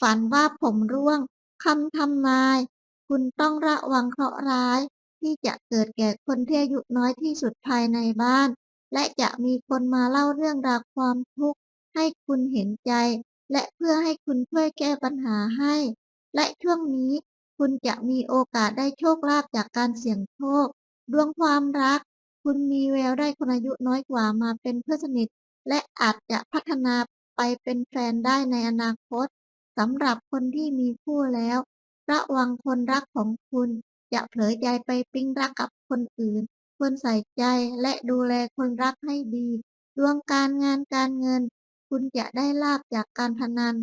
ฝันว่าผมร่วงคำทำนาย คุณต้องระวังเคราะห์ร้าย ที่จะเกิดแก่คนที่อายุน้อยที่สุดภายในบ้าน และจะมีคนมาเล่าเรื่องราวความทุกข์ให้คุณเห็นใจ และเพื่อให้คุณช่วยแก้ปัญหาให้ และช่วงนี้คุณจะมีโอกาสได้โชคลาภจากการเสี่ยงโชคดวงความรัก คุณมีแววได้คนอายุน้อยกว่ามาเป็นเพื่อนสนิท และอาจจะพัฒนาไปเป็นแฟนได้ในอนาคต สำหรับคนที่มีคู่แล้ว ระวังคนรักของคุณจะเผลอใจไปปิ๊งรักกับคนอื่น ควรใส่ใจและดูแลคนรักให้ดี ดวงการงานการเงิน คุณจะได้ลาภจากการพนัน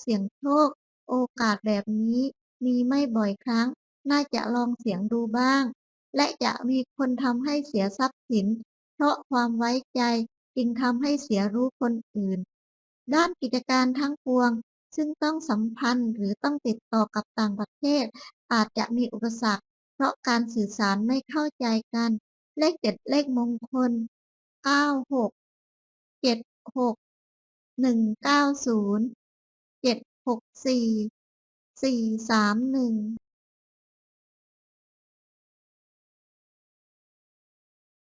เสี่ยงโชค โอกาสแบบนี้ มีไม่บ่อยครั้ง น่าจะลองเสี่ยงดูบ้าง และจะมีคนทำให้เสียทรัพย์สิน เพราะความไว้ใจจึงทำให้เสียรู้คนอื่น ด้านกิจการทั้งปวง ซึ่งต้องสัมพันธ์หรือต้องติดต่อกับต่างประเทศ อาจจะมีอุปสรรค เพราะการสื่อสารไม่เข้าใจกัน เลขเด็ดเลขมงคล 96 76 190 764 431